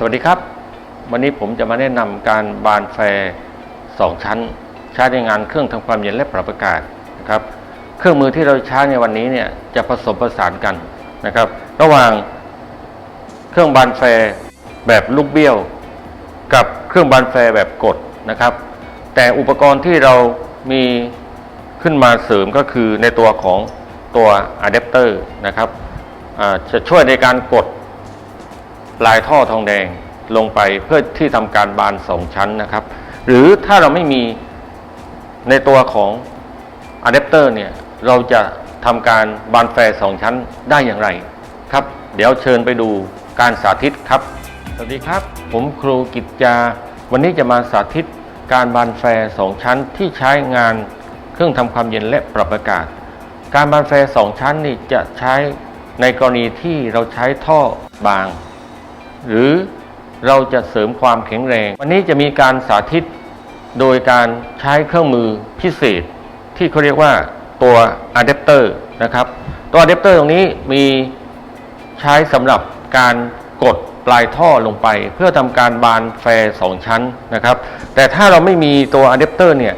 สวัสดีครับ วันนี้ผมจะมาแนะนำการบานแฟร์สองชั้น ใช้ในงานเครื่องทำความเย็นและปรับอากาศนะครับ เครื่องมือที่เราใช้ในวันนี้เนี่ยจะผสมผสานกันนะครับ ระหว่างเครื่องบานแฟร์แบบลูกเบี้ยว กับเครื่องบานแฟร์แบบกดนะครับ แต่อุปกรณ์ที่เรามีขึ้นมาเสริมก็คือในตัวของตัวอะแดปเตอร์นะครับจะช่วยในการกด ลายท่อทองแดงลงไปเพื่อที่ทำการบานสองชั้นนะครับ หรือถ้าเราไม่มีในตัวของอะแดปเตอร์เนี่ยเราจะทำการบานแฟร์สองชั้นได้อย่างไรครับ เดี๋ยวเชิญไปดูการสาธิตครับ สวัสดีครับ ผมครูกิจจา วันนี้จะมาสาธิตการบานแฟร์สองชั้นที่ใช้งานเครื่องทำความเย็นและปรับอากาศ การบานแฟร์สองชั้นนี่จะใช้ในกรณีที่เราใช้ท่อบาง หรือเราจะเสริมความแข็งแรง วันนี้จะมีการสาธิตโดยการใช้เครื่องมือพิเศษ ที่เขาเรียกว่าตัวอะแดปเตอร์นะครับ ตัวอะแดปเตอร์ตรงนี้มีใช้สำหรับการกดปลายท่อลงไป เพื่อทำการบานแฟร์สองชั้นนะครับ แต่ถ้าเราไม่มีตัวอะแดปเตอร์เนี่ย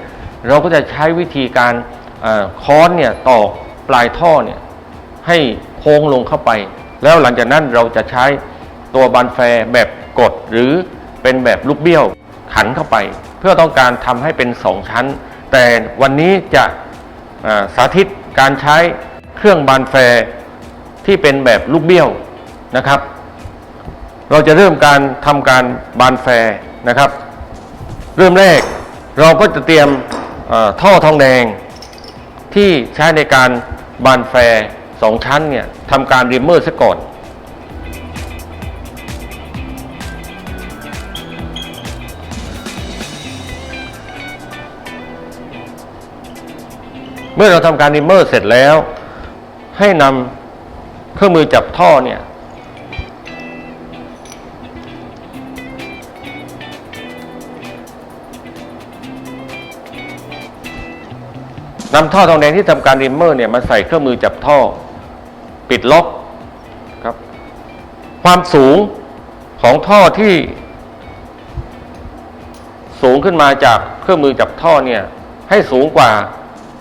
เราก็จะใช้วิธีการเอ่อค้อนเนี่ยตอกปลายท่อเนี่ยให้โค้งลงเข้าไป แล้วหลังจากนั้นเราจะใช้ ตัวบันแฟร์แบบกดหรือเป็นแบบลูกเบี้ยวขันเข้าไป เพื่อต้องการทำให้เป็นสองชั้น แต่วันนี้จะสาธิตการใช้เครื่องบานแฟร์ที่เป็นแบบลูกเบี้ยวนะครับ เราจะเริ่มการทำการบานแฟร์นะครับ เริ่มแรกเราก็จะเตรียมท่อทองแดงที่ใช้ในการบานแฟร์สองชั้นเนี่ยทำการริมเมอร์ซะก่อน เมื่อเราทำการริมเมอร์เสร็จแล้ว ให้นำเครื่องมือจับท่อเนี่ย นำท่อทองแดงที่ทำการริมเมอร์เนี่ยมาใส่เครื่องมือจับท่อ ปิดล็อกครับ ความสูงของท่อที่ สูงขึ้นมาจากเครื่องมือจับท่อเนี่ย ให้สูงกว่า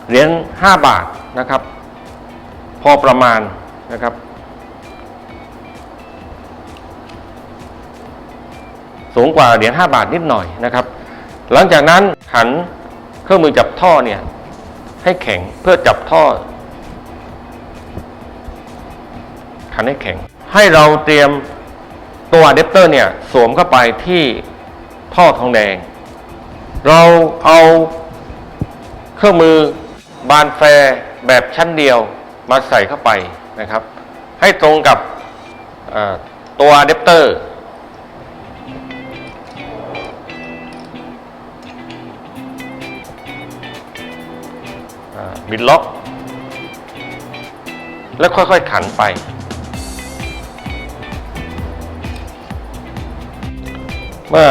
เหรียญ5 บาทนะครับ พอประมาณนะครับ สูงกว่าเหรียญ5บาทนิดหน่อยนะครับ หลังจากนั้นหันเครื่องมือจับท่อเนี่ยให้แข็งเพื่อจับท่อขันให้แข็ง ให้เราเตรียมตัวอะแดปเตอร์เนี่ยสวมเข้าไปที่ท่อทองแดง เราเอาเครื่องมือ บานแฟร์แบบชั้นเดียวมาใส่เข้าไปนะครับ ให้ตรงกับตัวอะแดปเตอร์ บิดล็อก แล้วค่อยๆขันไป เมื่อ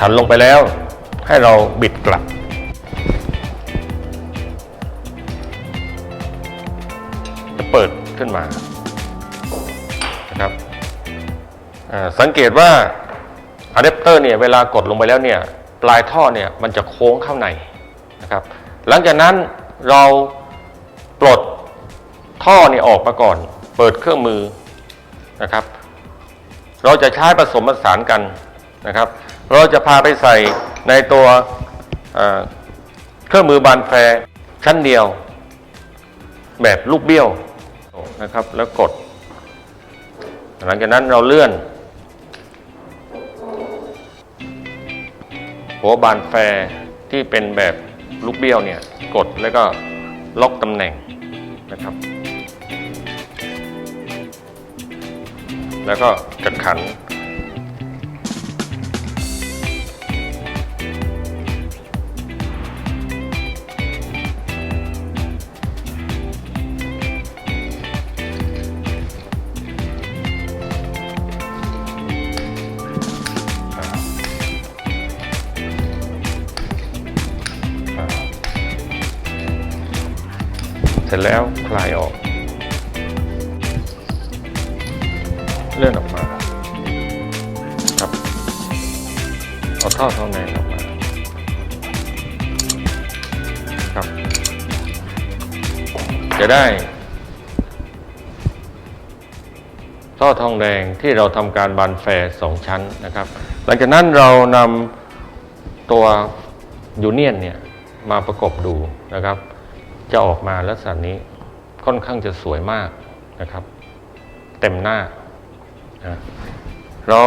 ขันลงไปแล้วให้เราบิดกลับ เปิดขึ้นมานะครับสังเกตว่าอะแดปเตอร์เนี่ยเวลากดลงไปแล้วเนี่ยปลายท่อเนี่ยมันจะโค้งเข้าในนะครับหลังจากนั้นเราปลดท่อเนี่ยออกมาก่อน เปิดเครื่องมือนะครับ เราจะใช้ผสมผสานกันนะครับ เราจะพาไปใส่ในตัวเครื่องมือ บานแฟร์ชั้นเดียว แบบลูกเบี้ยว นะครับ แล้วกด หลังจากนั้นเราเลื่อนหัวบานแฟร์ที่เป็นแบบลูกเบี้ยวเนี่ย กดแล้วก็ล็อกตำแหน่งนะครับ แล้วก็จะขัน ร็จแล้วคลายออก เลื่อนออกมาครับเอาท่อทองแดงออกมาครับ จะได้ท่อทองแดงที่เราทำการบานแฟร์สองชั้นนะครับ หลังจากนั้นเรานำตัวยูเนียนเนี่ยมาประกบดูนะครับ จะออกมาลักษณะนี้ค่อนข้างจะสวยมากนะครับ เต็มหน้านะเรา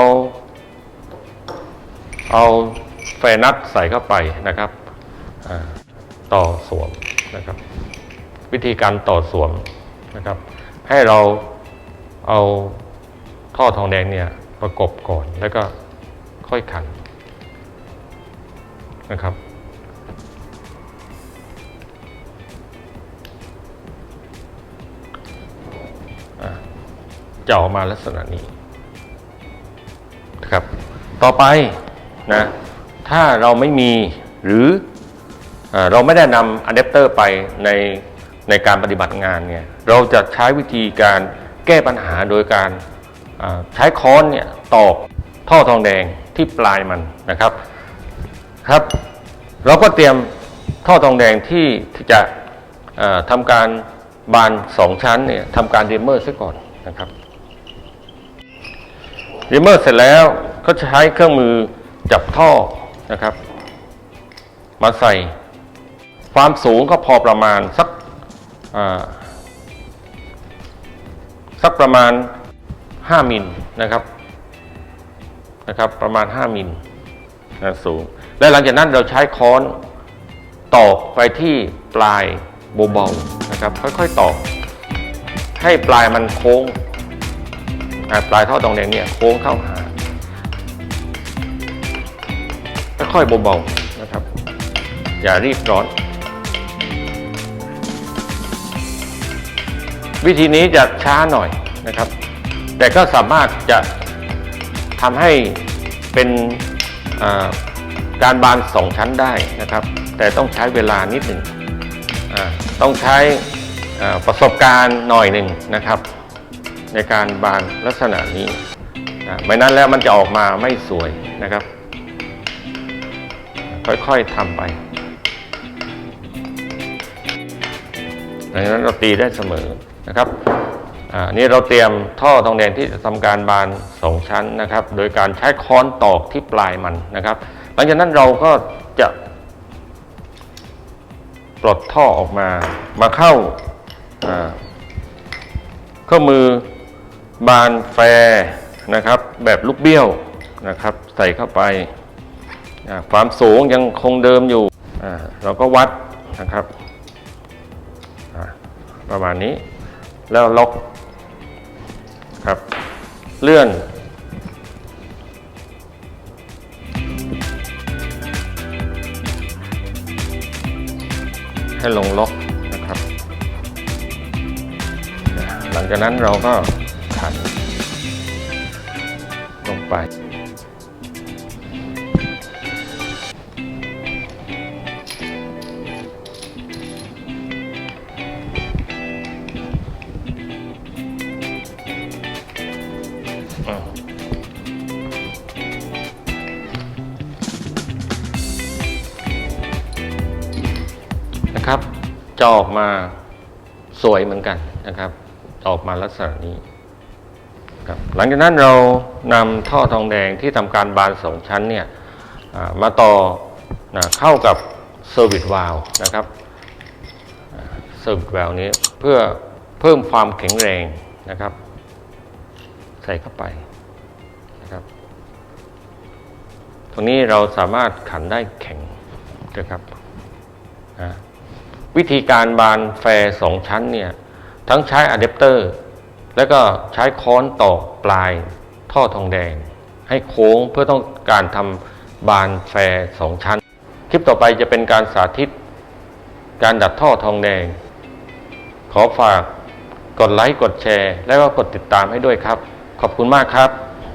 เอาแฟนัทใส่เข้าไปนะครับต่อสวมนะครับ วิธีการต่อสวมนะครับ ให้เราเอาท่อทองแดงเนี่ยประกบก่อนแล้วก็ค่อยขันนะครับ จะออกมาลักษณะนี้นะครับ ต่อไปนะถ้าเราไม่มีหรือเอเราไม่ได้นำอะแดปเตอร์ไปในในการปฏิบัติงานเนี่ยเราจะใช้วิธีการแก้ปัญหาโดยการใช้ค้อนเนี่ยตอกท่อทองแดงที่ปลายมันนะครับครับ เราก็เตรียมท่อทองแดงที่ที่จะทำการบานสองชั้นเนี่ยทำการเดมเมอร์ซะก่อนนะครับ รีเมอร์เสร็จแล้วก็ใช้เครื่องมือจับท่อนะครับ มาใส่ ความสูงก็พอประมาณสักสักประมาณ 5มิลนะครับนะครับ ประมาณ 5มิลนะสูง และหลังจากนั้นเราใช้ค้อนตอกไปที่ปลายเบาๆนะครับ ค่อยๆตอกให้ปลายมันโค้ง ปลายท่อตองแดงเนี่ยโค้งเข้าหาค่อยๆเบาๆนะครับ อย่ารีบร้อน วิธีนี้จะช้าหน่อยนะครับ แต่ก็สามารถจะทำให้เป็นการบานสองชั้นได้นะครับ แต่ต้องใช้เวลานิดหนึ่งต้องใช้ประสบการณ์หน่อยหนึ่งนะครับ ในการบานลักษณะนี้นะไม่นั้นแล้วมันจะออกมาไม่สวยนะครับ ค่อยๆทำไปดังนั้นเราตีได้เสมอนะครับอ่านี่เราเตรียมท่อทองแดงที่จะทำการบานสองชั้นนะครับ โดยการใช้ค้อนตอกที่ปลายมันนะครับ หลังจากนั้นเราก็จะปลดท่อออกมามาเข้าอ่าเครื่องมือ บานแฟร์นะครับแบบลูกเบี้ยวนะครับ ใส่เข้าไป ความสูงยังคงเดิมอยู่ เราก็วัดนะครับประมาณนี้แล้วล็อกครับ เลื่อนให้ลงล็อกนะครับ หลังจากนั้นเราก็ ไป นะครับจะออกมาสวยเหมือนกันนะครับ ออกมาลักษณะนี้ ครับหลังจากนั้นเรานำท่อทองแดงที่ทำการบานสองชั้นเนี่ยมาต่อนะเข้ากับเซอร์วิสวาลนะครับเซอร์วิสวาลนี้เพื่อเพิ่มความแข็งแรงนะครับ ใส่เข้าไปนะครับ ตรงนี้เราสามารถขันได้แข็งนะครับนะวิธีการบานแฟร์สองชั้นเนี่ยทั้งใช้อะแดปเตอร์ แล้วก็ใช้ค้อนตอกปลายท่อทองแดง ให้โค้งเพื่อต้องการทำบานแฟร์สองชั้น คลิปต่อไปจะเป็นการสาธิต การดัดท่อทองแดง ขอฝากกดไลค์กดแชร์ และก็กดติดตามให้ด้วยครับ ขอบคุณมากครับ